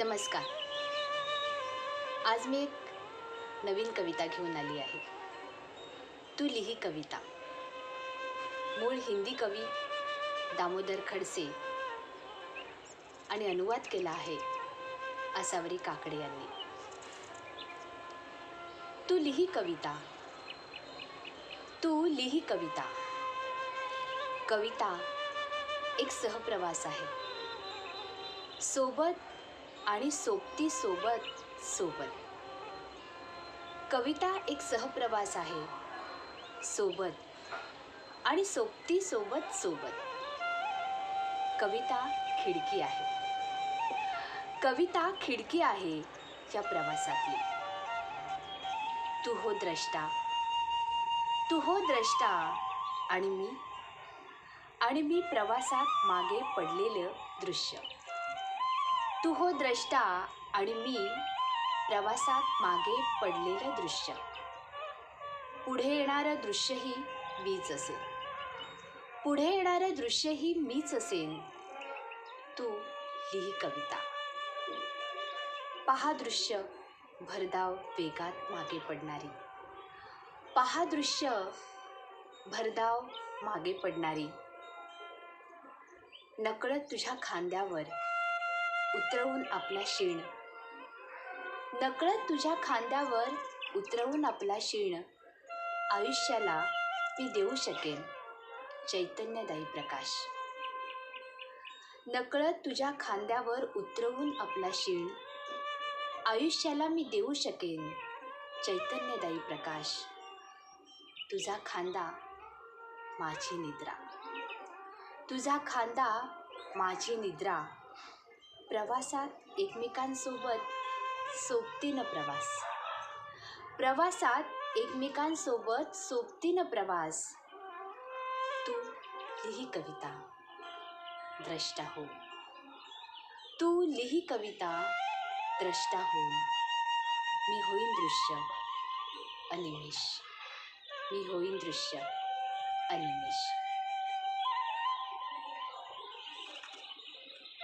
नमस्कार आज मी एक नवीन कविता घेऊन आली आहे. तू लिही कविता. मूळ हिंदी कवी दामोदर खडसे आणि अनुवाद केला आहे आसावरी काकडे यांनी. तू लिही कविता. तू लिही कविता. कविता एक सहप्रवास आहे. सोबत आणि सोबती सोबत सोबत. कविता एक सहप्रवास आहे. सोबत आणि सोबती सोबत सोबत. कविता खिडकी आहे. कविता खिडकी आहे या प्रवासातली. तू हो द्रष्टा. तू हो द्रष्टा. आणि मी. आणि मी प्रवासात मागे पडलेलं दृश्य. तू हो द्रष्टा आणि मी प्रवासात मागे पडलेलं दृश्य. पुढे येणारं दृश्यही मीच असेल पुढे येणारं दृश्यही मीच असेन. तू लिही कविता. पहा दृश्य भरधाव वेगात मागे पडणारी. पहा दृश्य भरधाव मागे पडणारी. नकळत तुझ्या खांद्यावर उतरवून आपला शीण. नकळत तुझ्या खांद्यावर उतरवून आपला शीण. आयुष्याला मी देऊ शकेन. चैतन्यदायी प्रकाश. नकळत तुझ्या खांद्यावर उतरवून आपला शीण. आयुष्याला मी देऊ शकेन. चैतन्यदायी प्रकाश. तुझा खांदा माझी निद्रा. तुझा खांदा माझी निद्रा. प्रवासात एकमेकांसोबत सोबतीनं प्रवास. प्रवासात एकमेकांसोबत सोबतीनं प्रवास. तू लिही कविता. द्रष्टा हो. तू लिही कविता. द्रष्टा हो. मी होईन दृश्य. अनिमेष. मी होईन दृश्य. अनिमेष.